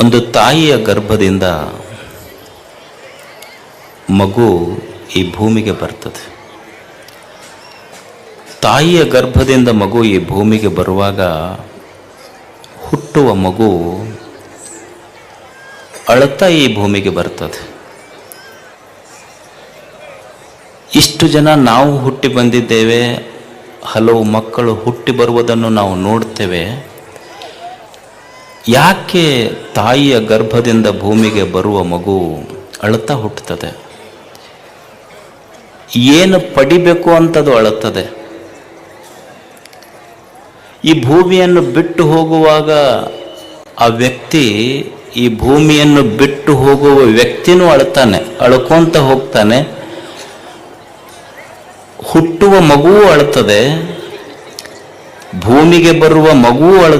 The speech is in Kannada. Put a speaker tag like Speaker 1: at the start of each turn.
Speaker 1: ಒಂದು ತಾಯಿಯ ಗರ್ಭದಿಂದ ಮಗು ಈ ಭೂಮಿಗೆ ಬರ್ತದೆ. ತಾಯಿಯ ಗರ್ಭದಿಂದ ಮಗು ಈ ಭೂಮಿಗೆ ಬರುವಾಗ ಹುಟ್ಟುವ ಮಗು ಅಳತಾ ಈ ಭೂಮಿಗೆ ಬರ್ತದೆ. ಇಷ್ಟು ಜನ ನಾವು ಹುಟ್ಟಿ ಬಂದಿದ್ದೇವೆ, ಹಲವು ಮಕ್ಕಳು ಹುಟ್ಟಿ ಬರುವುದನ್ನು ನಾವು ನೋಡ್ತೇವೆ. ಯಾಕೆ ತಾಯಿಯ ಗರ್ಭದಿಂದ ಭೂಮಿಗೆ ಬರುವ ಮಗು ಅಳುತ್ತಾ ಹುಟ್ಟುತ್ತದೆ? ಏನು ಪಡಿಬೇಕು ಅಂತದು ಅಳುತ್ತದೆ. ಈ ಭೂಮಿಯನ್ನು ಬಿಟ್ಟು ಹೋಗುವಾಗ ಆ ವ್ಯಕ್ತಿ ಈ ಭೂಮಿಯನ್ನು ಬಿಟ್ಟು ಹೋಗುವ ವ್ಯಕ್ತಿನೂ ಅಳುತ್ತಾನೆ, ಅಳ್ಕೊಂತ ಹೋಗ್ತಾನೆ. ಹುಟ್ಟುವ ಮಗುವು ಅಳುತ್ತದೆ, ಭೂಮಿಗೆ ಬರುವ ಮಗುವು ಅಳುತ್ತದೆ